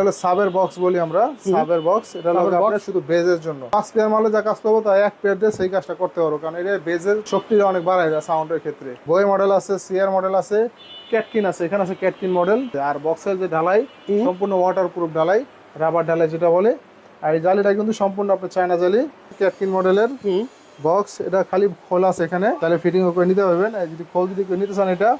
হলো সাবের বক্স বলি আমরা। সাবের বক্স এটা হলো আপনার শুধু বেজের জন্য। পাঁচ পেয়ার মালে যা কাজ করব তা এক পেয়ার দিয়ে সেই কাজটা করতে কারণ এটা বেজের শক্তিটা অনেক বাড়ায় যায় সাউন্ডের ক্ষেত্রে। বই মডেল আছে মডেল আছে ক্যাটকিন আছে এখানে আছে ক্যাটকিন মডেল আর বক্সের যে ঢালাই সম্পূর্ণ ওয়াটার প্রুফ ঢালাই রাবার ঢালাই যেটা বলে। আর এই জালিটা কিন্তু সম্পূর্ণ আপনার চায়না জালি ক্যাটকিন মডেলের বক্স এটা খালি খোলা আছে এখানে। তাহলে ফিটিং করে নিতে পারবেন। যদি খোল যদি করে নিতে চান এটা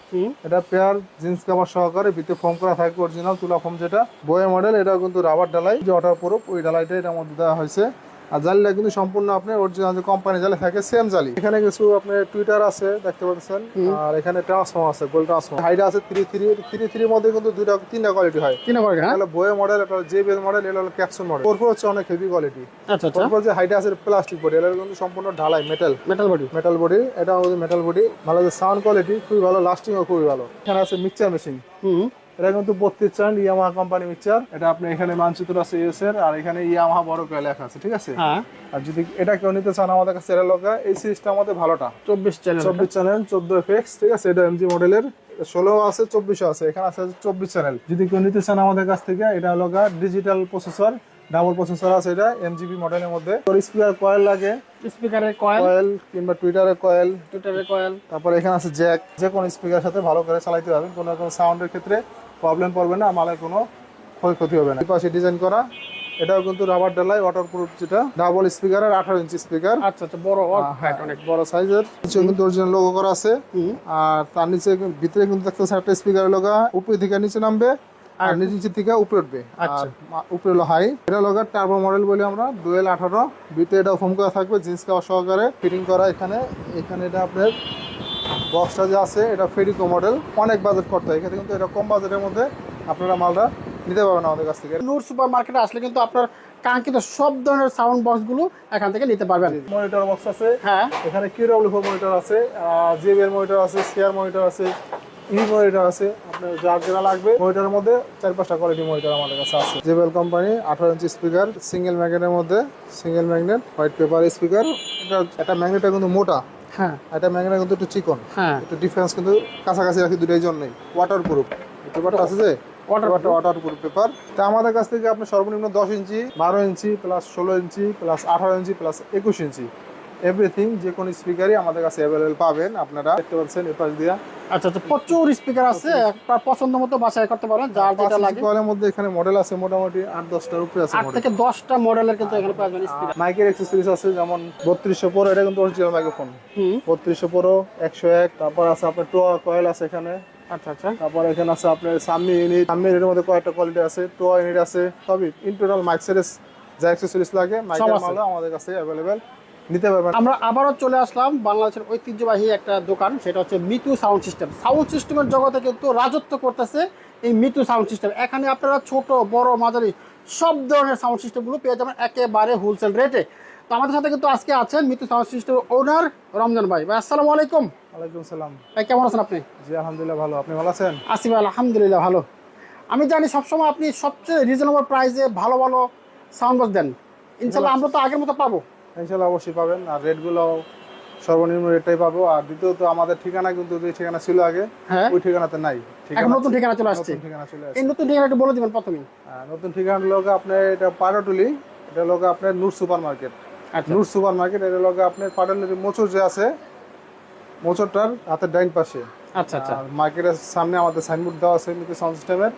এটা পেয়ার জিন্স কাভার সহকারে ভিতরে ফোম করা থাকবে অরিজিনাল তুলা ফোম যেটা। বয়ে মডেল এটা কিন্তু রাবার ডালাই যে অটার প্রুফ ওই ডালাইটা এটার মধ্যে দেওয়া হয়েছে। আর জালিটা কিন্তু সম্পূর্ণ আপনার অরিজিনাল যে কোম্পানি জালি থাকে সেম জালি। এখানে কিছু আপনার টুইটার আছে দেখতে পাচ্ছেন। আর এখানে ট্রান্সফর্ম আছে গোল ট্রান্সফর্ম হাইট আছে থ্রি থ্রি থ্রি থ্রির মধ্যে কিন্তু দুইটা তিনটা কোয়ালিটি হয়। তিন নম্বর হ্যাঁ? হলো মডেল এটা জে বেল মডেল এটা হলো ক্যাপসুল মডেল ওর হচ্ছে অনেক হেভি কোয়ালিটি আচ্ছা আচ্ছা। তারপর যে হাইট আছে প্লাস্টিক বডি এটা কিন্তু সম্পূর্ণ ঢালাই metal metal body metal body এটা মেটাল বডি ভালো যে সাউন্ড কোয়ালিটি খুবই ভালো লাস্টিংও খুবই ভালো। এখানে আছে মিক্সচার মেশিন হুম। এটা কিন্তু বত্রিশ চ্যানেল ইয়ামাহা কোম্পানি মিক্সচার এটা আপনি এখানে মানচিত্র আছে ইউএস এর আর এখানে ইয়ামাহা বড় করে লেখা আছে ঠিক আছে? হ্যাঁ। আর যদি এটা কেউ নিতে চান আমাদের কাছে এটা লোকা এই সিরিজটা আমাদের ভালোটা। চব্বিশ চ্যানেল চব্বিশ চ্যানেল চোদ্দ এফএক্স ঠিক আছে? এটা এমজি মডেলের ষোলো আছে চব্বিশও আছে এখানে আছে চব্বিশ চ্যানেল যদি কেউ নিতে চান আমাদের কাছ থেকে এটা হলো ডিজিটাল প্রসেসর ডাবল প্রসেসর আছে এটা এম এমজিবি মডেলের মধ্যে স্পিকার কয়েল লাগে। স্পিকারের কয়েল কয়েল কিংবা টুইটারের কয়েল টুইটারের কয়েল তারপর এখানে আছে জ্যাক যে কোনো স্পিকার সাথে ভালো করে চালাইতে পারবেন। কোনো রকম সাউন্ডের ক্ষেত্রে প্রবলেম পড়বে না মালের কোনো ক্ষয়ক্ষতি হবে না। পাশে ডিজাইন করা এটাও কিন্তু রাবার ডালাই ওয়াটার প্রুফ যেটা ডাবল স্পিকার আর আঠারো ইঞ্চি স্পিকার আচ্ছা আচ্ছা বড় হাইট অনেক। বড় সাইজের নিচে কিন্তু অরিজিনাল লোগো করা আছে। আর তার নিচে ভিতরে কিন্তু দেখতে পাচ্ছেন একটা স্পিকার লগা উপরে থেকে নিচে নামবে আর নিচে থেকে উপরে উঠবে। আচ্ছা। উপরে হলো হাই এটা লগা টার্বো মডেল বলি আমরা ডুয়েল আঠারো। ভিতরে এটা ফোম করা থাকবে জিন্স কাওয়ার সহকারে। ফিটিং করা এখানে এখানে এটা আপনার বক্সটা যে আছে এটা ফেরিকো মডেল অনেক বাজেট করতে হয়। এখানে কিন্তু এটা কম বাজেটের মধ্যে আপনারা মালটা নিতে পারবেন আমাদের কাছ থেকে। নূর সুপার মার্কেটে আসলে কিন্তু আপনার কাঙ্ক্ষিত সব ধরনের সাউন্ড বক্সগুলো এখান থেকে নিতে পারবেন। মনিটর বক্স আছে। হ্যাঁ। এখানে কিউডব্লিউ ফোর মনিটর আছে জেবিএল মনিটর আছে সিআর মনিটর আছে ই মনিটর আছে। আপনার যার যেটা লাগবে মনিটরের মধ্যে চার পাঁচটা কোয়ালিটি মনিটর আমাদের কাছে আছে। জেবিএল কোম্পানি আঠারো ইঞ্চি স্পিকার সিঙ্গেল ম্যাগনেটের মধ্যে single magnet white paper speaker এটা একটা ম্যাগনেটটা কিন্তু মোটা। হ্যাঁ। এটা একটা কিন্তু একটু চিকন। হ্যাঁ। একটু ডিফারেন্স কিন্তু কাছাকাছি রাখি দুটোই জন্যই। ওয়াটার প্রুফ পেপারটা আছে যে? ওয়াটার প্রুফ পেপার তা আমাদের কাছ থেকে আপনি সর্বনিম্ন দশ ইঞ্চি বারো ইঞ্চি প্লাস ষোলো ইঞ্চি প্লাস আঠারো ইঞ্চি প্লাস একুশ ইঞ্চি। এভরিথিং যে কোনো স্পিকারই আমাদের কাছে অ্যাভেলেবেল পাবেন। আপনারা দেখতে পাচ্ছেন এ পাশ দিয়া। আচ্ছা আচ্ছা প্রচুর স্পিকার আছে। আপনার পছন্দ মতো বাছাই করতে পারেন যার যেটা লাগে। কলের মধ্যে এখানে মডেল আছে মোটামুটি আট দশটার উপরে আছে মডেল থেকে দশটা মডেলের কিন্তু এখানে পাবেন স্পিকার মাইকের অ্যাক্সেসরিজ আছে যেমন বত্রিশশো পরো এটা কিন্তু অরিজিনাল মাইক্রোফোন হুম। বত্রিশশো পরো একশো এক তারপর আছে আপনার টোয়া কয়েল আছে এখানে। আচ্ছা আচ্ছা। তারপর এখানে আছে আপনার সামনি ইউনিট সামনি ইউনিটের মধ্যে কয়েকটা কোয়ালিটি আছে টোয়া ইউনিট আছে। সবই ইন টোটাল মাইক সেরিস যা অ্যাক্সেসরিজ লাগে মাইকের মালও আমাদের কাছে অ্যাভেলেবেল নিতে পারবেন। আমরা আবারও চলে আসলাম বাংলাদেশের ঐতিহ্যবাহী একটা দোকান সেটা হচ্ছে মিতু সাউন্ড সিস্টেম। সাউন্ড সিস্টেমের জগতে কিন্তু রাজত্ব করতেছে এই মিতু সাউন্ড সিস্টেম। এখানে আপনারা ছোট বড় মাঝারি সব ধরনের সাউন্ড সিস্টেমগুলো পেয়ে যাবেন একেবারে হোলসেল রেটে তো আমাদের সাথে কিন্তু আজকে আছেন Mitu sound system owner Ramzan ভাই। ভাই আসসালামু আলাইকুম। ওয়ালাইকুম সালাম। ভাই কেমন আছেন আপনি? জি আলহামদুলিল্লাহ ভালো। আপনি ভালো আছেন? আসিফ আলহামদুলিল্লাহ ভালো। আমি জানি সবসময় আপনি সবচেয়ে রিজনেবল প্রাইসে ভালো ভালো সাউন্ড বক্স দেন। ইনশাল্লাহ আমরা তো আগের মতো পাবো। ইনশাল্লাহ অবশ্যই পাবেন। আর রেটগুলো সর্বনিম্ন রেটটাই পাবো। আর দ্বিতীয়ত আমাদের ঠিকানা কিন্তু যে ঠিকানা ছিল আগে হ্যাঁ। ওই ঠিকানাতে নাই। এখন নতুন ঠিকানা চলে আসছে। ঠিকানা চলে আসছে। এই নতুন ঠিকানা একটু বলে দিবেন প্রথমেই। নতুন ঠিকানা লোক আপনার এটা পাটাটুলি এটা লোক আপনার নূর সুপার মার্কেট আচ্ছা। নূর সুপার মার্কেট এটা লোক আপনার পাটাটুলির মোচর যে আছে মোচরটার হাতের ডাইন পাশে। আচ্ছা আচ্ছা। আর মার্কেটের সামনে আমাদের সাইনবোর্ড দেওয়া আছে মিকি সাউন্ড সিস্টেমের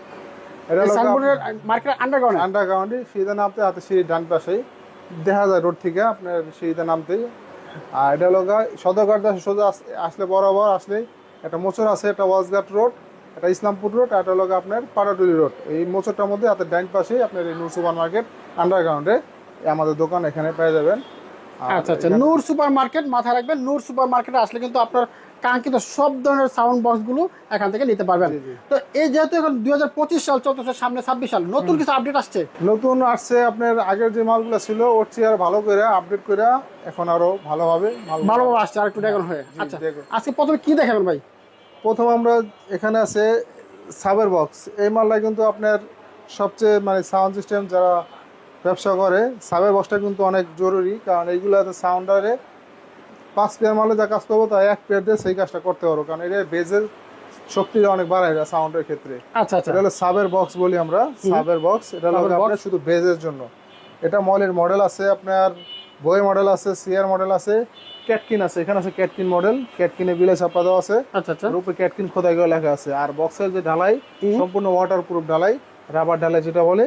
এটা সাইনবোর্ডের মার্কেট আন্ডারগ্রাউন্ড আন্ডারগ্রাউন্ডে সিঁড়িতে নামতে হাতে সিঁড়ির ডান পাশেই। দেখা যায় রোড থেকে আপনার সিঁড়িতে নামতেই আর এটা লোক সদরঘাট সোজা আসলে বরাবর আসলে একটা মোচর আছে একটা ওয়াজঘাট রোড একটা ইসলামপুর রোড আর একটা লোক আপনার পাটাটুলি রোড। এই মোচরটার মধ্যে হাতের ডাইন পাশেই আপনার এই নূর সুপার মার্কেট আন্ডারগ্রাউন্ডে আমাদের দোকান এখানে পেয়ে যাবেন। আচ্ছা আচ্ছা। নূর সুপার মার্কেট মাথায় রাখবেন নূর সুপার মার্কেটে আসলে কিন্তু আপনার কাঙ্ক্ষিত সব ধরনের সাউন্ড বক্সগুলো এখান থেকে নিতে পারবেন। তো এই যেহেতু এখন দু হাজার পঁচিশ সাল চলতেছে সামনে ছাব্বিশ সাল নতুন কিছু আপডেট আসছে? নতুন আসছে আপনার আগের যে মালগুলো ছিল ওর চেয়ে আর ভালো করে আপডেট করে এখন আরও ভালোভাবে ভালোভাবে আসছে আর একটু ড্রাগন হয়ে। আচ্ছা Dragon। আজকে প্রথমে কি দেখাবেন ভাই? প্রথম আমরা এখানে আছে সাবের বক্স এই মালটা কিন্তু আপনার সবচেয়ে মানে সাউন্ড সিস্টেম যারা ব্যবসা করে সাবের বক্সটা কিন্তু অনেক জরুরি কারণ এইগুলোতে সাউন্ডারে পাঁচ পেয়ার মালে যা কাজ করব তা এক পেয়ার দিয়ে সেই কাজটা করতে পারব। কারণ এটা বেজের শক্তিটা অনেক বাড়ায় এটা সাউন্ডের ক্ষেত্রে। আচ্ছা আচ্ছা। এটা হলো সাবের বক্স বলি আমরা। সাবের বক্স এটা হলো আপনার শুধু বেজের জন্য। এটা মলের মডেল আছে আপনার বই মডেল আছে সিয়ার মডেল আছে ক্যাটকিন আছে এখানে আছে ক্যাটকিন মডেল ক্যাটকিনে বিলে ছাপা দেওয়া আছে। আচ্ছা আচ্ছা। উপরে ক্যাটকিন খোদাই করে লেখা আছে। আর বক্সের যে ঢালাই সম্পূর্ণ ওয়াটার প্রুফ ঢালাই রাবার ঢালাই যেটা বলে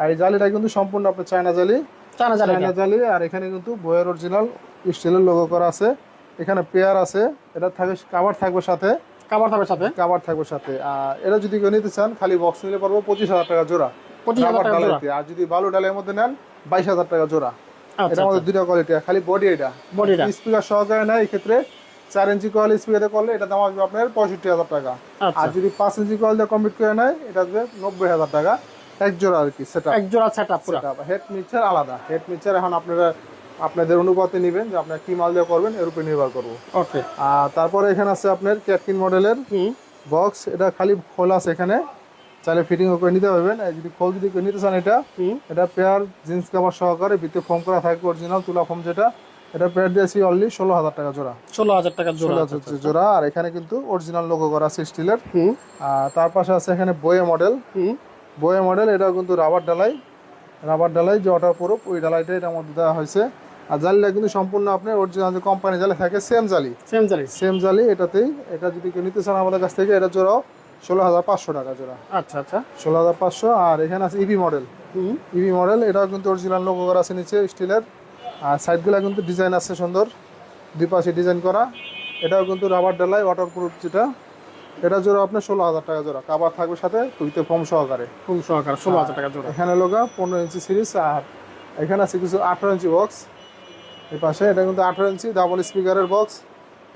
আর এই জালিটা কিন্তু সম্পূর্ণ আপনার চায়না জালি। চায়না জালি আর এখানে কিন্তু বইয়ের অরিজিনাল স্টিলের লোগো করা আছে। এখানে পেয়ার আছে এটা থাকবে কাভার থাকবে সাথে। কাবার থাকার সাথে। কাভার থাকবে সাথে। আর এটা যদি কেউ নিতে চান খালি বক্স নিলে পারব পঁচিশ হাজার টাকা জোড়া। পঁচিশ হাজার টাকা ডালাইতে। আর যদি বালু ডালের মধ্যে নেন বাইশ হাজার টাকা জোড়া। আচ্ছা এটা আমাদের দুইটা কোয়ালিটি খালি বডি এটা। বডিটা স্পিকার সহকারে নেয় এই ক্ষেত্রে চার ইঞ্চি কয়েল স্পিকারে করলে এটা দাম আসবে আপনার পঁয়ষট্টি হাজার টাকা। আচ্ছা। আর যদি পাঁচ ইঞ্চি কয়েল দিয়ে কমপ্লিট করে নেয় এটা আসবে নব্বই হাজার টাকা। এক জোড়া আর কি সেটা এক জোড়া পুরো। হেড মিক্সার আলাদা। হেড মিক্সার এখন আপনারা আপনাদের অনুপাতে নেবেন যে আপনার কি মাল দিয়ে করবেন এর উপরে নির্ভর করব। ওকে আর তারপরে এখানে আছে আপনার ক্যাটকিন মডেলের বক্স এটা খালি খোলা আছে এখানে। চাইলে ফিটিং করে নিতে পারবেন। যদি খোল যদি নিতে চান এটা এটা পেয়ার জিন্স কাভার সহকারে ভিতরে ফোম করা থাকবে অরিজিনাল তুলা ফোম যেটা এটা পেয়ার দিয়েছি অনলি ষোলো হাজার টাকা জোড়া। ষোলো হাজার টাকা জোড়া। জোড়া। আর এখানে কিন্তু অরিজিনাল লোগো করা আছে স্টিলের আর তার পাশে আছে এখানে বয়ে মডেল বয়ে মডেল এটা কিন্তু রাবার ডালাই রাবার ডালাই যে ওয়াটার প্রুফ ওই ডালাইটা এটার মধ্যে দেওয়া হয়েছে। আর জালিটা কিন্তু সম্পূর্ণ আপনার অরিজিনাল যে কোম্পানি জালি থাকে সেম জালি। সেম জালি। সেম জালি এটাতেই এটা যদি কেউ নিতে চান আমাদের কাছ থেকে এটা জোড়াও ষোলো হাজার পাঁচশো টাকা জোড়া। আচ্ছা আচ্ছা। ষোলো হাজার পাঁচশো আর এখানে আছে ইভি মডেল ইভি মডেল এটাও কিন্তু অরিজিনাল লোগো করা আছে নিচে স্টিলের। আর সাইডগুলো কিন্তু ডিজাইন আছে সুন্দর। দুই পাশে ডিজাইন করা। এটাও কিন্তু রাবার ডালাই ওয়াটার প্রুফ যেটা। এটা জোড়া আপনার ষোলো হাজার টাকা জোড়া। কাবার থাকবে সাথে তুইতে ফর্ম সহকারে। খুব সহকারে ষোলো হাজার টাকা জোড়া। এখানে লোগা পনেরো ইঞ্চি সিরিজ আর এখানে আছে কিছু আঠারো ইঞ্চি বক্স। এই পাশে এটা কিন্তু আঠারো ইঞ্চি ডাবল স্পিকারের বক্স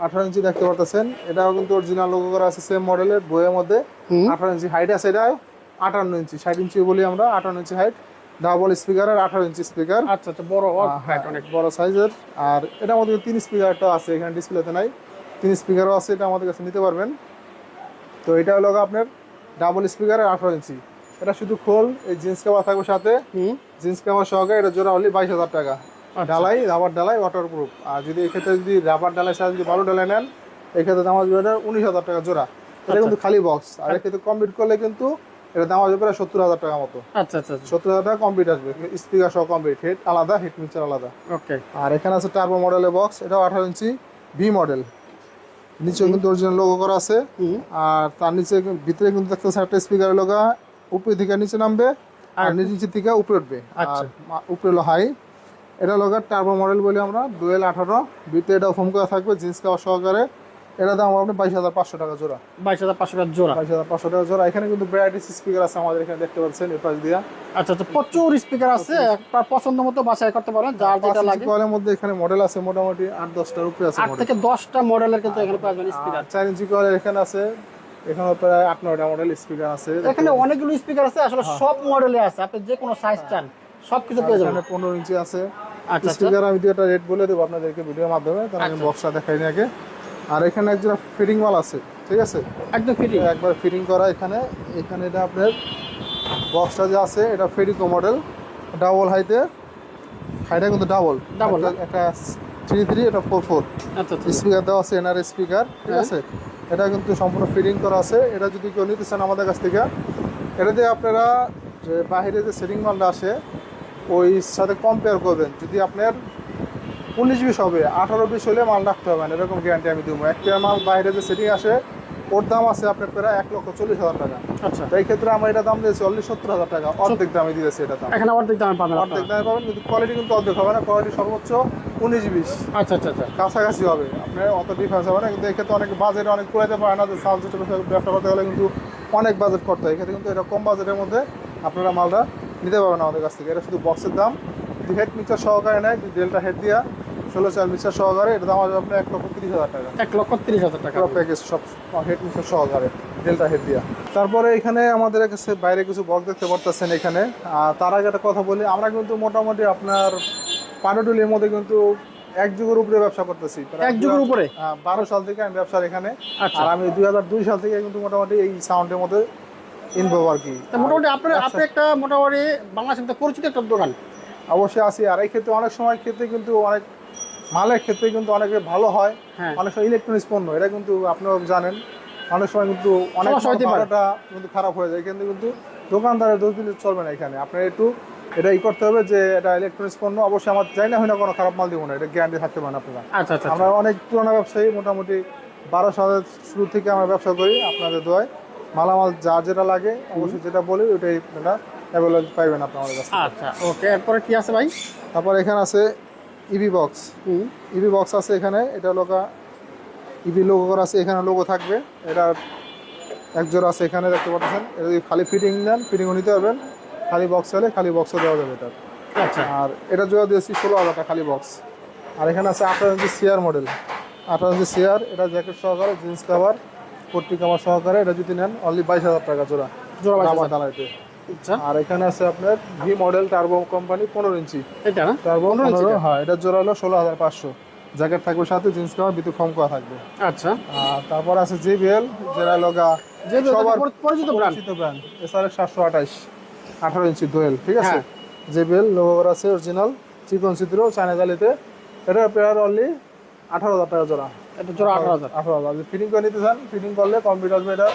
আঠারো ইঞ্চি দেখতে পারতেছেন। এটাও কিন্তু অরিজিনাল লোগো করা আছে সেম মডেলের বইয়ের মধ্যে। আঠারো ইঞ্চি হাইট আছে এটা আটান্ন ইঞ্চি ষাট ইঞ্চি বলি আমরা আটান্ন ইঞ্চি হাইট ডাবল স্পিকার আর আঠারো ইঞ্চি স্পিকার আচ্ছা আচ্ছা বড় হাইট অনেক। বড় সাইজের আর এটা আমাদের তিন স্পিকারটা আছে এখানে ডিসপ্লেতে নাই। তিন স্পিকারও আছে এটা আমাদের কাছে নিতে পারবেন। তো এটা হলো আপনার ডাবল স্পিকারের আঠারো ইঞ্চি এটা শুধু খোল এই জিন্স কাভার থাকবে সাথে। জিন্স কাভার সহকারে এটা জোড়া হলে বাইশ হাজার টাকা। আচ্ছা। ডালাই রাবার ডালাই ওয়াটার প্রুফ আর যদি এক্ষেত্রে যদি রাবার ডালাই সাথে যদি বালু ডালাই নেন এক্ষেত্রে দাম আসবে এটা উনিশ হাজার টাকা জোড়া। এটা কিন্তু খালি বক্স আর এক্ষেত্রে কমপ্লিট করলে কিন্তু এটা দাম আসবে প্রায় সত্তর হাজার টাকা মতো। আচ্ছা আচ্ছা সত্তর হাজার টাকা কমপ্লিট আসবে। স্পিকার সহ কমপ্লিট হেড আলাদা হেড মিক্সার আলাদা। ওকে আর এখানে আছে টার্বো মডেলের বক্স এটাও আঠারো ইঞ্চি ভি মডেল নিচেও কিন্তু অরিজিনাল লোগো করা আছে। আর তার নিচে ভিতরে কিন্তু দেখতে পাচ্ছেন একটা স্পিকার লগা উপরে থেকে নিচে নামবে আর নিচে থেকে উপরে উঠবে। আচ্ছা। উপরে হলো হাই এটা লগা টার্বো মডেল বলি আমরা দুয়েল আঠারো। ভিতরে এটা ফোম করা থাকবে জিন্স কাওয়া সহকারে। এটা দাম আপনি বাইশ হাজার পাঁচশো টাকা জোড়া। বাইশ হাজার পাঁচশো টাকা জোড়া। বাইশ হাজার পাঁচশো টাকা জোড়া। এখানে কিন্তু ভ্যারাইটিস স্পিকার আছে আমাদের এখানে দেখতে পাচ্ছেন এ পাশ দিয়া। আচ্ছা আচ্ছা প্রচুর স্পিকার আছে। আপনার পছন্দ মতো বাছাই করতে পারেন যার যেটা লাগে। কয়েলের মধ্যে এখানে মডেল আছে মোটামুটি আট দশটার উপরে আছে আট থেকে দশটা মডেলের কিন্তু এখানে পাবেন স্পিকার চার ইঞ্চি কয়েল এখানে আছে। এখানে প্রায় আট নয়টা মডেল স্পিকার আছে। এখানে অনেকগুলো স্পিকার আছে আসলে সব মডেলে আছে। আপনি যে কোনো সাইজ চান সব কিছু পেয়ে যাবেন। এখানে পনেরো ইঞ্চি আছে। আচ্ছা আচ্ছা। স্পিকার আমি দুটো রেট বলে দেবো আপনাদেরকে ভিডিওর মাধ্যমে। কারণ আমি বক্সটা দেখাই নি আগে। আর এখানে একজন ফিটিং মাল আছে ঠিক আছে? একদম ফিটিং। একবার ফিটিং করা এখানে। এখানে এটা আপনার বক্সটা যে আছে এটা ফেরিকো মডেল ডাবল হাইতে হাইটা কিন্তু ডাবল। ডাবল? একটা থ্রি থ্রি এটা ফোর ফোর। আচ্ছা আচ্ছা। স্পিকার দেওয়া আছে এনআর স্পিকার ঠিক হ্যাঁ। আছে? এটা কিন্তু সম্পূর্ণ ফিটিং করা আছে। এটা যদি কেউ নিতে চান আমাদের কাছ থেকে এটা দিয়ে আপনারা যে বাইরে যে সেটিং মালটা আসে ওই সাথে কম্পেয়ার করবেন। যদি আপনার উনিশ বিশ হবে আঠারো বিশ হলে মাল রাখতে হবে না এরকম গ্যারান্টি আমি দেবো। একটা মাল বাইরে যে সেটিং আসে ওর দাম আছে আপনার প্রায় এক লক্ষ চল্লিশ হাজার টাকা। আচ্ছা। তো এই ক্ষেত্রে আমরা এটা দাম দিয়েছি অলরেডি সত্তর হাজার টাকা অর্ধেক দামে দিয়েছি এটা দাম। এখানে অর্ধেক দামে পাবেন অর্ধেক দামে পাবেন কিন্তু কোয়ালিটি কিন্তু অর্ধেক হবে না কোয়ালিটি সর্বোচ্চ উনিশ বিশ। আচ্ছা আচ্ছা আচ্ছা। কাছাকাছি হবে আপনার অত ডিফারেন্স হবে না কিন্তু এক্ষেত্রে অনেক বাজেট অনেক কুড়াইতে পারে না যে সিস্টেমের ব্যবসা করতে গেলে কিন্তু অনেক বাজেট করতে হয়। এক্ষেত্রে কিন্তু এটা কম বাজেটের মধ্যে আপনারা মালটা নিতে পারবেন আমাদের কাছ থেকে। এটা শুধু বক্সের দাম হেড মিক্সার সহকারে নেয় ডেলটা হেড দিয়া ষোলো চার মিক্সার সহকারে এটা দাম আসবে আপনার এক লক্ষ তিরিশ হাজার টাকা। এক লক্ষ তিরিশ হাজার টাকা। প্যাকেজ সব হেড মিক্সার সহকারে ডেলটা হেড দিয়া। তারপরে এখানে আমাদের কাছে বাইরে কিছু বক্স দেখতে পারতেছেন এখানে। তার আগে একটা কথা বলি আমরা কিন্তু মোটামুটি আপনার পানোটুলির মধ্যে কিন্তু এক যুগের উপরে ব্যবসা করতেছি। এক যুগের উপরে? হ্যাঁ, বারো সাল থেকে আমি ব্যবসার এখানে। আচ্ছা। আর আমি দুই হাজার দুই সাল থেকে কিন্তু মোটামুটি এই সাউন্ডের মধ্যে ইনভলভ আর কি। মোটামুটি আপনার আপনি একটা মোটামুটি বাংলাদেশের পরিচিত একটা দোকান। অবশ্যই আছি। আর এই ক্ষেত্রে অনেক সময় ক্ষেত্রে কিন্তু অনেক মালের ক্ষেত্রে কিন্তু অনেক ভালো হয় হ্যাঁ। অনেক সময় ইলেকট্রনিক্স পণ্য এটা কিন্তু আপনারা জানেন অনেক সময় কিন্তু অনেক ভালোটা কিন্তু খারাপ হয়ে যায় কিন্তু কিন্তু দোকানদারের দোষ দিলে চলবে না এখানে। আপনার একটু এটা ই করতে হবে যে এটা ইলেকট্রনিক্স পণ্য অবশ্যই আমার চাই না হয় না কোনো খারাপ মাল দিব না এটা গ্যারান্টি থাকতে পারেন আপনারা। আচ্ছা আচ্ছা আমরা অনেক পুরোনো ব্যবসায়ী মোটামুটি বারো সালের শুরু থেকে আমরা ব্যবসা করি আপনাদের দোয়ায়। মালামাল যা যেটা লাগে অবশ্যই যেটা বলি ওইটাই আপনারা অ্যাভেলেবল পাইবেন আপনার কাছে আচ্ছা ওকে এরপরে কি আছে ভাই? তারপর এখানে আছে ইভি বক্স। ইভি বক্স আছে এখানে এটা লোকা ইভি লোগো করা আছে এখানে লোগো থাকবে। এটা এক জোড়া আছে এখানে দেখতে পাচ্ছেন? এটা যদি খালি ফিটিং নেন ফিটিংও নিতে পারবেন। খালি বক্স হলে খালি বক্সও দেওয়া যাবে এটা আচ্ছা। আর এটা জোড়া দিয়েছি ষোলো হাজার টাকা খালি বক্স আর এখানে আছে আঠারো ইঞ্চি সিয়ার মডেল আঠারো ইঞ্চি সিয়ার এটা জ্যাকেট সহকারে জিন্স কাভার পট্টি কাভার সহকারে এটা যদি নেন অনলি বাইশ হাজার টাকা জোড়া। জোড়া দামা দালাইতে আর এখানে আছে আপনার ভি মডেল টার্বো কোম্পানি পনেরো ইঞ্চি। এটা না? টার্বো পনেরো হ্যাঁ এটা জোড়া হলো ষোলো হাজার পাঁচশো। জ্যাকেট থাকবে সাথে জিন্স কাভার ভিতরে ফর্ম করা থাকবে। আচ্ছা। আর তারপর আছে জিবিএল যেটা লগা যে সবার পরিচিত ব্র্যান্ড পরিচিত ব্র্যান্ড এসআরএস সাতশো আঠাইশ আঠারো ইঞ্চি দোয়েল ঠিক আছে? হ্যাঁ। জেবিএল লোগো আছে অরিজিনাল চিকন চিত্র চায়না জালিতে এটা পেয়ার অনলি আঠারো হাজার টাকা জোড়া। এটা জোড়া আঠারো হাজার। আঠারো হাজার। ফিটিং করে নিতে চান ফিটিং করলে কমপ্লিট আসবে এটা।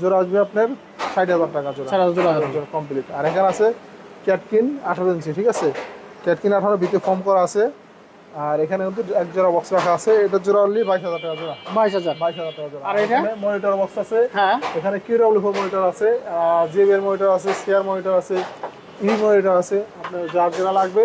জোড়া আসবে আপনার ষাট হাজার টাকা জোড়া। কমপ্লিট আর এখানে আছে ক্যাটকিন আঠারো ইঞ্চি ঠিক আছে? ক্যাটকিন আঠারো ভিতরে ফর্ম করা আছে। আর এখানে কিন্তু এক জোড়া বক্স রাখা আছে। এটার জোড়া অনলি বাইশ হাজার টাকা জোড়া। বাইশ হাজার। বাইশ হাজার টাকা জোড়া। আর এটা? মনিটর বক্স আছে। হ্যাঁ। এখানে কিউডব্লিউ ফোর মনিটর আছে জিবিএল মনিটর আছে সিআর মনিটর আছে ই মনিটর আছে। আপনার যার যেটা লাগবে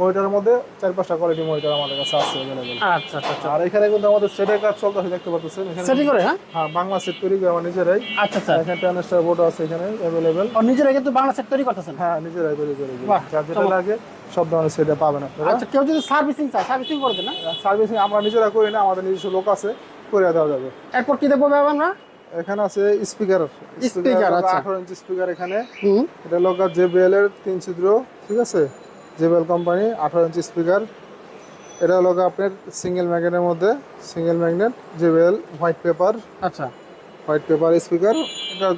মনিটরের মধ্যে চার পাঁচটা কোয়ালিটি মনিটর আমাদের কাছে আছে অ্যাভেলেবেল আচ্ছা আচ্ছা আচ্ছা। আর এখানে কিন্তু আমাদের সেটের কাজ চলতেছে দেখতে পাচ্ছেন এখানে সেটিং করে হ্যাঁ? হ্যাঁ বাংলা সেট তৈরি করে আমার নিজেরাই। আচ্ছা আচ্ছা। এখানে বোর্ড আছে এখানে অ্যাভেলেবেল ও নিজেরা কিন্তু বাংলা সেট তৈরি করতেছেন? হ্যাঁ নিজেরাই তৈরি করে। যার যেটা লাগে সব ধরনের সেটা পাবেন আপনারা। আচ্ছা কেউ যদি সার্ভিসিং চায় সার্ভিসিং করে দেন না? সার্ভিসিং আমরা নিজেরা করি না আমাদের নিজস্ব লোক আছে করে দেওয়া যাবে। এরপর কি দেখব আমরা? এখানে আছে স্পিকার আচ্ছা। আঠারো ইঞ্চি স্পিকার এখানে। হুম। এটা লোক জেবিএল এর তিন ছিদ্র ঠিক আছে? জেবিএল কোম্পানি আঠারো ইঞ্চি স্পিকার এটা লোক আপনার সিঙ্গেল ম্যাগনেটের মধ্যে single magnet JBL white paper আচ্ছা। হোয়াইট পেপার স্পিকার এটা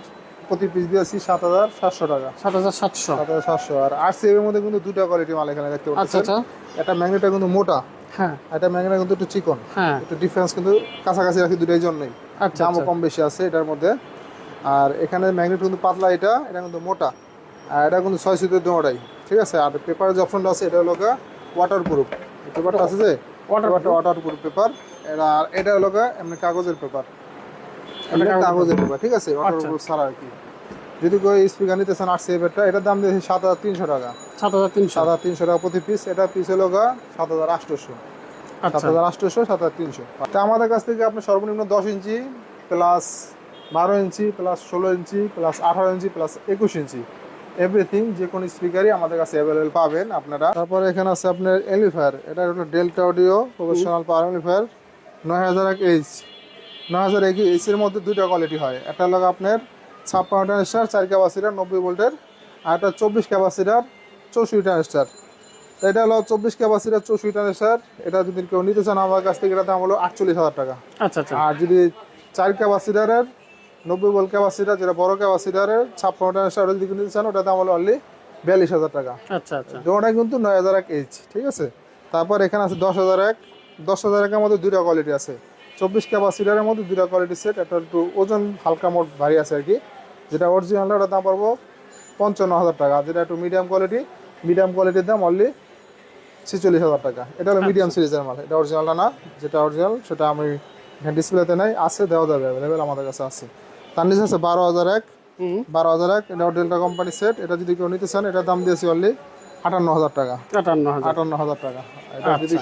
প্রতি পিস দিয়েছি সাত হাজার সাতশো টাকা। সাত হাজার সাতশো। সাত হাজার সাতশো। আর আর সি এর মধ্যে কিন্তু দুটা কোয়ালিটি মাল এখানে দেখতে আচ্ছা আচ্ছা। এটা ম্যাগনেটটা কিন্তু মোটা। হ্যাঁ। এটা ম্যাগনেট কিন্তু একটু চিকন। হ্যাঁ। একটু ডিফারেন্স কিন্তু কাছাকাছি রাখি দুটাই জন্যই। আচ্ছা দামও আচ্ছা। কম বেশি আছে এটার মধ্যে। আর এখানে ম্যাগনেট কিন্তু পাতলা এটা এটা কিন্তু মোটা। আর এটা কিন্তু ছয় সিটের দোনোটাই ঠিক আছে? আর পেপার যে অপশনটা আছে এটা হলো ওয়াটার প্রুফ পেপারটা আছে যে? ওয়াটার প্রুফ পেপার এটা আর এটা হলো এমনি কাগজের পেপার এমনি কাগজের পেপার ঠিক আছে? ওয়াটার আচ্ছা। প্রুফ ছাড়া আর কি। যদি কেউ স্পিকার নিতে চান আটশো এটার দাম দিয়েছি সাত হাজার তিনশো টাকা। সাত হাজার তিনশো। সাত হাজার তিনশো টাকা প্রতি পিস এটা পিস হলো গা সাত হাজার আটশোশো সাত আচ্ছা হাজার আটশোশো সাত হাজার তিনশো। তা আমাদের কাছ থেকে আপনি সর্বনিম্ন দশ ইঞ্চি প্লাস বারো ইঞ্চি প্লাস ষোলো ইঞ্চি প্লাস আঠারো ইঞ্চি প্লাস একুশ ইঞ্চি। এভরিথিং যে কোনো স্পিকারই আমাদের কাছে অ্যাভেলেবেল পাবেন আপনারা। তারপরে এখানে আছে আপনার এলিফায়ার এটা হলো Delta audio professional power amplifier নয় হাজার এক এইচ নয় হাজার এক এইচের মধ্যে দুইটা কোয়ালিটি হয়। একটা হলো আপনার ছাপ্পান্ন ট্রানস্টার চার ক্যাপাসিটার নব্বই ভোল্টের আর একটা চব্বিশ ক্যাপাসিটার চৌষট্টি ট্রানস্টার এটা হলো চব্বিশ ক্যাপাসিটার চৌষট্টি ট্রানস্টার এটা যদি কেউ নিতে চান আমার কাছ থেকে এটা দাম হলো আটচল্লিশ হাজার টাকা। আচ্ছা আচ্ছা। আর যদি চার ক্যাপাসিটারের নব্বই বল ক্যাপাসিটার যেটা বড় ক্যাপাসিটারের ছাপ্পান্ন ওটা যদি নিতে চান ওটা দাম হলো অনলি বিয়াল্লিশ হাজার টাকা। আচ্ছা আচ্ছা। দোটা কিন্তু নয় হাজার এক এইচ ঠিক আছে? তারপর এখানে আছে দশ হাজার এক। দশ হাজার একের মধ্যে দুইটা কোয়ালিটি আছে। চব্বিশ ক্যাপাসিটারের মধ্যে দুইটা কোয়ালিটি সেট একটা একটু ওজন হালকা মোট ভারী আছে আর কি। যেটা অরিজিনাল ওটার দাম পারব পঞ্চান্ন হাজার টাকা। যেটা একটু মিডিয়াম কোয়ালিটি মিডিয়াম কোয়ালিটির দাম অনলি ছেচল্লিশ হাজার টাকা। এটা হলো মিডিয়াম সিরিজের মাল। এটা অরিজিনালটা না যেটা অরিজিনাল সেটা আমি ডিসপ্লেতে নাই আছে দেওয়া যাবে অ্যাভেলেবেল আমাদের কাছে আছে। তার নিচে আছে বারো হাজার এক বারো হাজার এক এটা ডেল্টা কোম্পানি সেট এটা যদি কেউ নিতে চান এটার দাম দিয়েছি অনলি আটান্ন হাজার টাকা। আটান্ন আটান্ন হাজার টাকা। এটা যদি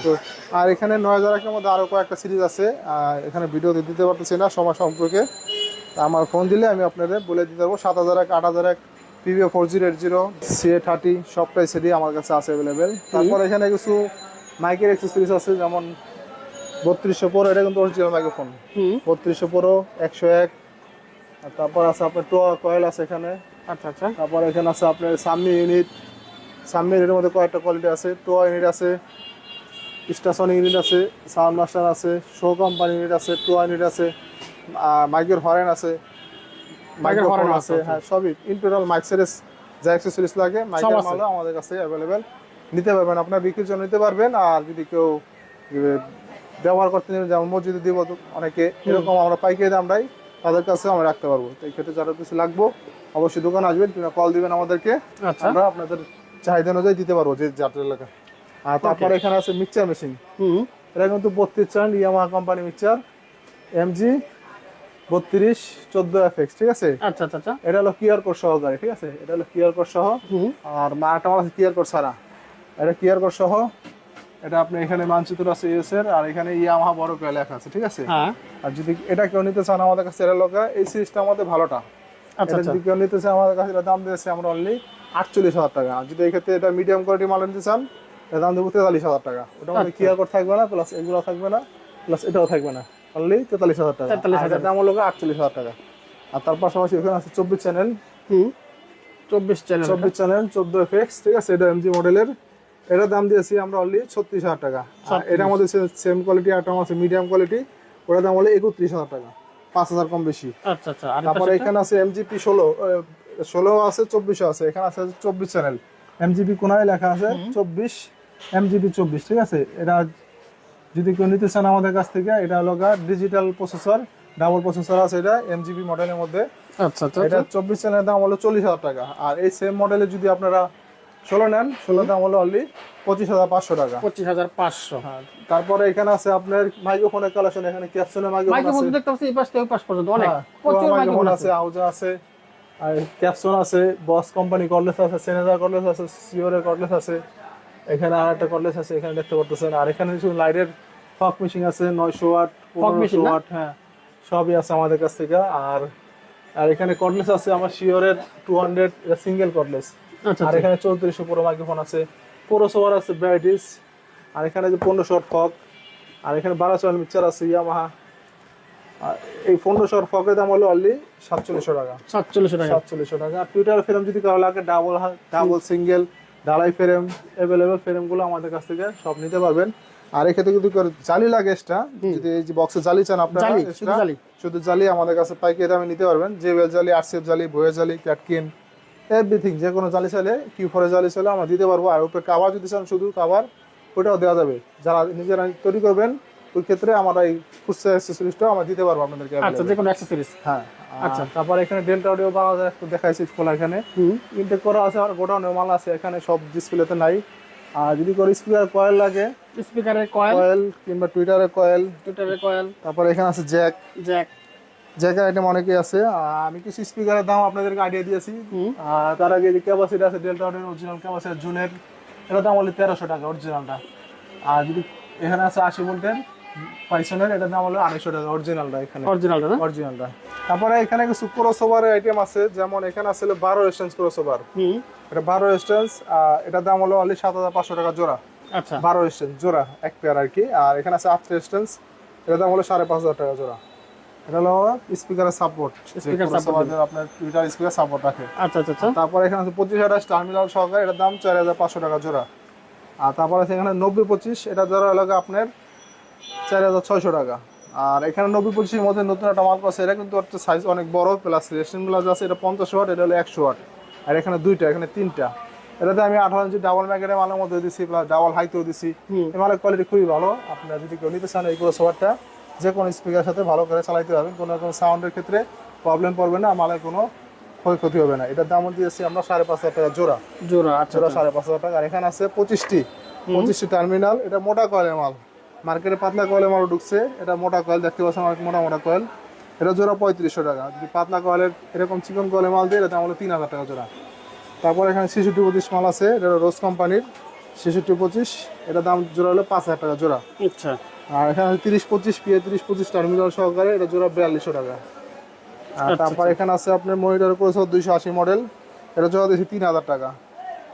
আর এখানে নয় হাজার একের মধ্যে আরও কয়েকটা সিরিজ আছে। এখানে ভিডিওতে দিতে পারতেছি না সময় সম্পর্কে। আমার ফোন দিলে আমি আপনাদের বলে দিতে পারব সাত হাজার এক আট হাজার এক PVO four zero eight zero CA thirty সবটাই সেটি আমার কাছে আছে অ্যাভেলেবেল তারপর এখানে কিছু মাইকের অ্যাক্সেসরিজ আছে যেমন বত্রিশশো পরো এটা কিন্তু অরিজিনাল মাইক্রোফোন বত্রিশশো পরো একশো এক আর তারপর আছে আপনার টোয়া কয়েল আছে এখানে। আচ্ছা আচ্ছা। তারপর এখানে আছে আপনার সামনি ইউনিট। সামনি ইউনিটের মধ্যে কয়েকটা কোয়ালিটি আছে। টোয়া ইউনিট আছে স্টেশন ইউনিট আছে সাউন্ড মাস্টার আছে শো কোম্পানি ইউনিট আছে টোয়া ইউনিট আছে মাইকের হরেন আছে মাইকের হরেন আছে হ্যাঁ সবই। ইন টোটাল মাইক সিরিজ যা অ্যাক্সেসরিজ লাগে মাইকের মালও আমাদের কাছে অ্যাভেলেবেল নিতে পারবেন আপনার বিক্রির জন্য নিতে পারবেন আর যদি কেউ ব্যবহার করতে যেমন মসজিদে দিব অনেকে এরকম আমরা পাইকারি দামটাই তাদের কাছে আমরা রাখতে পারব। তো এই ক্ষেত্রে যারা কিছু লাগবো অবশ্যই দোকান আসবেন কিংবা কল দিবেন আমাদেরকে। আচ্ছা। আমরা আপনাদের চাহিদা অনুযায়ী দিতে পারব যে যাত্রা এলাকা। আর তারপরে এখানে আছে মিক্সচার মেশিন এটা কিন্তু বত্রিশ চান ইয়ামাহা কোম্পানি মিক্সচার এমজি বত্রিশ চোদ্দ এফ এক্স ঠিক আছে? আচ্ছা আচ্ছা আচ্ছা। এটা হলো কিয়ার কোড সহকারে ঠিক আছে? এটা হলো কিয়ার কোড সহ। আর মাটা আমার কিয়ার কোড ছাড়া। এটা কিয়ার কোড সহ এটা আপনি এখানে মানচিত্র আছে ইউএস এর আর এখানে ইয়ামাহা বড় করে লেখা আছে ঠিক আছে? হ্যাঁ। আর যদি এটা কেউ নিতে চান আমাদের কাছে এটা লোকা এই সিরিজটা আমাদের ভালোটা। আচ্ছা আচ্ছা। যদি কেউ নিতে চান আমাদের কাছে এটা দাম দিয়েছে আমরা অনলি আটচল্লিশ হাজার টাকা। আর যদি এই ক্ষেত্রে এটা মিডিয়াম কোয়ালিটি মাল নিতে চান এটা দাম দেবো তেতাল্লিশ হাজার টাকা। ওটা মধ্যে কিয়ার কোড থাকবে না প্লাস এগুলো থাকবে না প্লাস এটাও থাকবে না। অনলি তেতাল্লিশ হাজার টাকা। 43,000 আর এটার দাম হলো আটচল্লিশ হাজার টাকা। আর তার পাশাপাশি ওখানে আছে চব্বিশ চ্যানেল চব্বিশ চ্যানেল চব্বিশ চ্যানেল চোদ্দ এফএক্স ঠিক আছে? এটা এমজি মডেলের এটার দাম দিয়েছি আমরা অনলি ছত্রিশ হাজার টাকা। এটা আমাদের সেম কোয়ালিটি একটা আছে মিডিয়াম কোয়ালিটি ওটার দাম হলো একত্রিশ হাজার টাকা পাঁচ হাজার কম বেশি। আচ্ছা আচ্ছা তারপরে এখানে আছে এমজিপি ষোলো ষোলো আছে চব্বিশও আছে এখানে আছে চব্বিশ চ্যানেল এমজিপি কোনায় লেখা আছে চব্বিশ এমজিপি চব্বিশ ঠিক আছে? এটা যদি কেউ নিতে চান আমাদের কাছ থেকে এটা হলো ডিজিটাল প্রসেসর ডাবল প্রসেসর আছে এটা এমজিপি মডেলের মধ্যে। আচ্ছা আচ্ছা এটা চব্বিশ চ্যানেলের দাম হলো চল্লিশ হাজার টাকা। আর এই সেম মডেলে যদি আপনারা ষোলো নেন ষোলো দাম হলো অনলি পঁচিশ হাজার পাঁচশো টাকা। পঁচিশ হাজার পাঁচশো। হ্যাঁ, তারপরে এখানে আছে আপনার মাইক্রোফোনের কালেকশন এখানে ক্যাপসনের মাইক্রোফোন দেখতে পাচ্ছি এই পাশ থেকে পাশ পর্যন্ত অনেক হ্যাঁ, প্রচুর মাইক্রোফোন আছে আছে। আউজা আছে আর ক্যাপসন আছে বস কোম্পানি কর্ডলেস আছে সেনেজার কর্ডলেস আছে সিওরের কর্ডলেস আছে এখানে আর একটা কর্ডলেস আছে এখানে দেখতে পারতেছেন। আর এখানে কিছু লাইটের ফক মেশিন আছে নয়শো ওয়াট পনেরোশো ওয়াট হ্যাঁ সবই আছে আমাদের কাছ থেকে। আর আর এখানে কর্ডলেস আছে আমার শিওরের টু হান্ড্রেড সিঙ্গেল কর্ডলেস আচ্ছা আর এখানে চৌত্রিশশো পুরো মাইক্রোফোন আছে পনেরোশো ওয়াট আছে ব্রাইটিস আর এখানে যে পনেরোশো ওয়াট ফক আর এখানে বারোশো ওয়াট মিক্সার আছে ইয়ামাহা। আর এই পনেরোশো ওয়াট ফকের দাম হলো অনলি সাতচল্লিশশো টাকা। সাতচল্লিশশো টাকা। সাতচল্লিশশো টাকা। আর টুইটার ফ্রেম যদি কারও লাগে ডাবল ডাবল সিঙ্গেল ডালাই ফ্রেম অ্যাভেলেবেল ফ্রেমগুলো আমাদের কাছ থেকে সব নিতে পারবেন। আর এক্ষেত্রে যদি জালি লাগে এক্সট্রা যদি এই যে বক্সে জালি চান আপনারা জালি, শুধু জালি। শুধু জালি আমাদের কাছে পাইকারি দামে নিতে পারবেন। জেবেল জালি আরসিএফ জালি বয়ে জালি ক্যাটকিন এভরিথিং যে কোনো জালি চাইলে কিউ ফরে জালি চাইলে আমরা দিতে পারব। আর উপরে কাভার যদি চান শুধু কাভার ওটাও দেওয়া যাবে। যারা নিজেরা তৈরি করবেন ওই ক্ষেত্রে আমরা এই খুচরা অ্যাক্সেসরিজটাও আমরা দিতে পারব আপনাদেরকে আচ্ছা যে কোনো অ্যাক্সেসরিজ হ্যাঁ আচ্ছা তারপর এখানে ডেল্টা অডিও বাংলা একটু দেখাইছি খোলা এখানে। ইনটেক করা আছে আর গোডাউনে মাল আছে এখানে সব ডিসপ্লেতে নাই। আর যদি করে স্পিকার কয়েল লাগে স্পিকারের কয়েল কয়েল কিংবা টুইটারে কয়েল টুইটারের কয়েল তারপর এখানে আছে জ্যাক জ্যাক জ্যাকের আইটেম অনেকেই আছে আমি কিছু স্পিকারের দাম আপনাদেরকে আইডিয়া দিয়েছি। তার আগে যে ক্যাপাসিটি আছে ডেল্টা অরিজিনাল ক্যাপাসিটি জুনের এটা দাম হলো তেরোশো টাকা অরিজিনালটা আর যদি এখানে আছে আশি ভোল্টের পাইসনের এটার দাম হলো আড়াইশো টাকা অরিজিনালটা এখানে। অরিজিনালটা অরিজিনালটা তারপরে এখানে কিছু ক্রসওভারের আইটেম আছে যেমন এখানে আছে হলো বারো রেস্টেন্স ক্রসওভার এটা বারো রেস্টেন্স এটার দাম হলো অনলি সাত হাজার পাঁচশো টাকা জোড়া। আচ্ছা। বারো রেস্টেন্স জোড়া এক পেয়ার আর কি। আর এখানে আছে আট রেস্টেন্স এটার দাম হলো সাড়ে পাঁচ হাজার টাকা জোড়া। এটা হলো স্পিকারের সাপোর্ট আপনার টুইটার স্পিকার সাপোর্ট রাখে। আচ্ছা আচ্ছা আচ্ছা। তারপর এখানে আছে পঁচিশ টার্মিনাল সহকারে এটার দাম চার হাজার পাঁচশো টাকা জোড়া। আর তারপর আছে এখানে নব্বই পঁচিশ এটা জোড়া হলো আপনার চার হাজার ছয়শো টাকা। আর এখানে নব্বই পঁচিশের মধ্যে নতুন একটা মাল পাচ্ছে এটা কিন্তু একটা সাইজ অনেক বড় প্লাস রেশনগুলো আছে এটা পঞ্চাশ ওয়াট এটা হলো একশো ওয়াট আর এখানে দুইটা এখানে তিনটা। এটাতে আমি আঠারো ইঞ্চি ডাবল ম্যাগেটের মালের মধ্যে দিচ্ছি প্লাস ডাবল হাইতেও দিচ্ছি এই মালের কোয়ালিটি খুবই ভালো। আপনারা যদি কেউ নিতে চান এই ক্রসওভারটা যে কোনো স্পিকারের সাথে ভালো করে চালাইতে পারবেন। কোনো রকম সাউন্ডের ক্ষেত্রে প্রবলেম পড়বে না মালের কোনো ক্ষয়ক্ষতি হবে না। এটার দাম দিয়েছি আমরা সাড়ে পাঁচ হাজার টাকা জোড়া। জোড়া আচ্ছা জোড়া সাড়ে পাঁচ হাজার টাকা। আর এখানে আছে পঁচিশটি। পঁচিশটি টার্মিনাল এটা মোটা কয়েলের মাল। মার্কেটে পাতলা কয়েলের মাল ঢুকছে। এটা মোটা কয়েল দেখতে পাচ্ছেন অনেক মোটা মোটা কয়েল। এটা জোড়া পঁয়ত্রিশশো টাকা। যদি পাতলা কয়েলের এরকম চিকন কয়েলের মাল দিয়ে এটা দাম হলো তিন হাজার টাকা জোড়া। তারপর এখানে ছেষট্টি পঁচিশ মাল আছে। এটা রোজ কোম্পানির ছেষট্টি পঁচিশ। এটা দাম জোড়া হলো পাঁচ হাজার টাকা জোড়া। আচ্ছা। আর এখানে তিরিশ পঁচিশ পিএ তিরিশ পঁচিশ টার্মিনাল সহকারে এটা জোড়া বিয়াল্লিশশো টাকা। আর তারপর এখানে আছে আপনার মনিটর করেছে দুইশো আশি মডেল এটা জোড়া দিয়েছি তিন হাজার টাকা।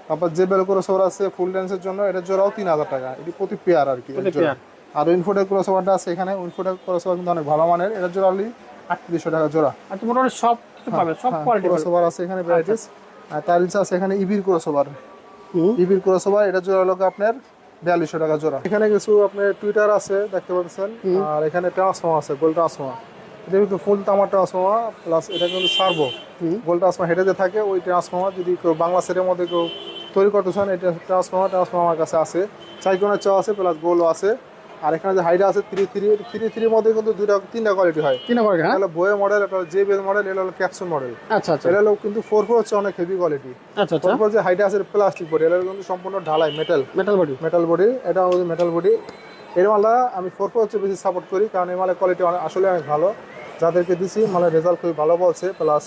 তারপর যে বেল ক্রসওভার আছে ফুল ড্যান্সের জন্য এটা জোড়াও তিন হাজার টাকা। এটি প্রতি পেয়ার আর কি। আর ইনফোটের ক্রসওভারটা আছে এখানে। ইনফোটের ক্রসওভার কিন্তু অনেক ভালো মানের। এটা জোড়া হলি আটত্রিশশো টাকা জোড়া। আচ্ছা মোটামুটি সব কিছু পাবে সব কোয়ালিটি ক্রসওভার আছে এখানে ভ্যারাইটিস আর নিচে আছে এখানে ইভির ক্রসওভার ইভির ক্রসওভার এটা জোড়া হলো আপনার বিয়াল্লিশশো টাকা জোড়া। এখানে কিছু আপনার টুইটার আছে দেখতে পাচ্ছেন। আর এখানে ট্রান্সফর্মার আছে গোল ট্রান্সফর্মার এটা কিন্তু ফুল তামার ট্রান্সফর্মার প্লাস এটা কিন্তু সার্ভো গোল ট্রান্সফর্মার হেঁটে যে থাকে ওই ট্রান্সফর্মার যদি কেউ বাংলা সেটের মধ্যে কেউ তৈরি করতে চান এটা ট্রান্সফর্মার ট্রান্সফর্মার আমার কাছে আছে। সাইকোনের চাও আছে প্লাস গোলও আছে। আর এখানে যে হাইডা আছে থ্রি থ্রি থ্রি থ্রির মধ্যে কিন্তু দুইটা তিনটা কোয়ালিটি হয়। তিন নম্বর হ্যাঁ? হলো বয়ে মডেল এটা জে বেল মডেল এটা হলো ক্যাপসুল মডেল আচ্ছা আচ্ছা। এটা হলো কিন্তু ফোর ফোর হচ্ছে অনেক হেভি কোয়ালিটি আচ্ছা আচ্ছা। ফোর ফোর যে হাইডা আছে প্লাস্টিক বডি এটা কিন্তু সম্পূর্ণ ঢালাই metal metal body metal body এটা মেটাল বডি এর মালটা আমি ফোর ফোর হচ্ছে বেশি সাপোর্ট করি কারণ এই মালের কোয়ালিটি আসলে অনেক ভালো। যাদেরকে দিছি মালের রেজাল্ট খুবই ভালো বলছে প্লাস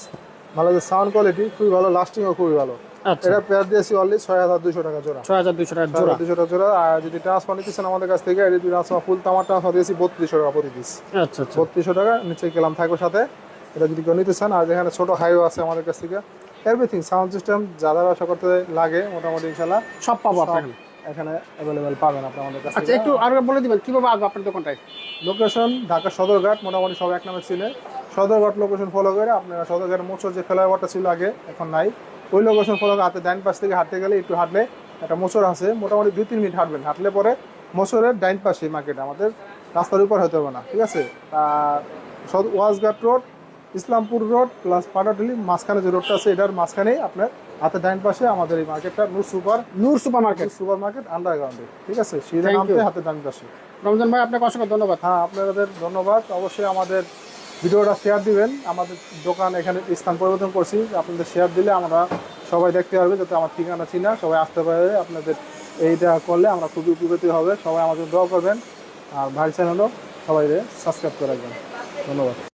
মালের যে সাউন্ড কোয়ালিটি খুবই ভালো লাস্টিংও খুবই ভালো। এটা পেয়ার দিয়েছি অনলি ছয় হাজার দুশো টাকা জোড়া। ছয় হাজার দুইশো টাকা জোড়া। দুশো টাকা জোড়া। আর যদি ট্রান্সফার নিতেছেন আমাদের কাছ থেকে ট্রান্সফার ফুল তামার ট্রান্সফার দিয়েছি বত্রিশশো টাকা প্রতি পিস আচ্ছা আচ্ছা। বত্রিশশো টাকা নিচে গেলাম থাকবে সাথে। এটা যদি কেউ নিতে চান আর যেখানে ছোটো আছে আমাদের কাছ থেকে এভরিথিং সাউন্ড সিস্টেম যারা ব্যবসা করতে লাগে মোটামুটি ইনশাল্লাহ সব পাবো এখানে অ্যাভেলেবেল পাবেন আপনি আমাদের কাছ আচ্ছা একটু আরও বলে দিবেন কীভাবে আসব আপনার দোকানটায়? লোকেশন ঢাকা সদরঘাট মোটামুটি সব এক নামে ছিল সদরঘাট লোকেশন ফলো করে আপনারা সদরঘাটের মোচর যে ফ্লাইওভারটা ছিল আগে এখন নাই। ওই লোকেশন ফলো হাতে ডাইন পাশ থেকে হাঁটতে গেলে একটু হাঁটলে একটা মোচর আছে মোটামুটি দুই তিন মিনিট হাঁটবেন। হাঁটলে পরে মোচরের ডাইন পাশে মার্কেট আমাদের রাস্তার উপর হতে হবে না ঠিক আছে? সদ Wazghat road Islampur road plus Patatuli মাঝখানে যে রোডটা আছে এটার মাঝখানেই আপনার হাতে ডাইন পাশে আমাদের এই মার্কেটটা Noor super Noor super market. Super market আন্ডারগ্রাউন্ডে ঠিক আছে? Thank নামতে হাতে ডান পাশে। রমজান ভাই আপনাকে অসংখ্য ধন্যবাদ। হ্যাঁ আপনাদের ধন্যবাদ। অবশ্যই আমাদের ভিডিওটা শেয়ার দিবেন। আমাদের দোকান এখানে স্থান পরিবর্তন করছি। আপনাদের শেয়ার দিলে আমরা সবাই দেখতে পারবে যাতে আমার ঠিকানা চিনা, সবাই আসতে পারবে আপনাদের এইটা করলে আমরা খুবই উপকৃত হবে। সবাই আমাদের দোয়া করবেন। আর ভাই চ্যানেলও সবাই সাবস্ক্রাইব করে রাখবেন। ধন্যবাদ।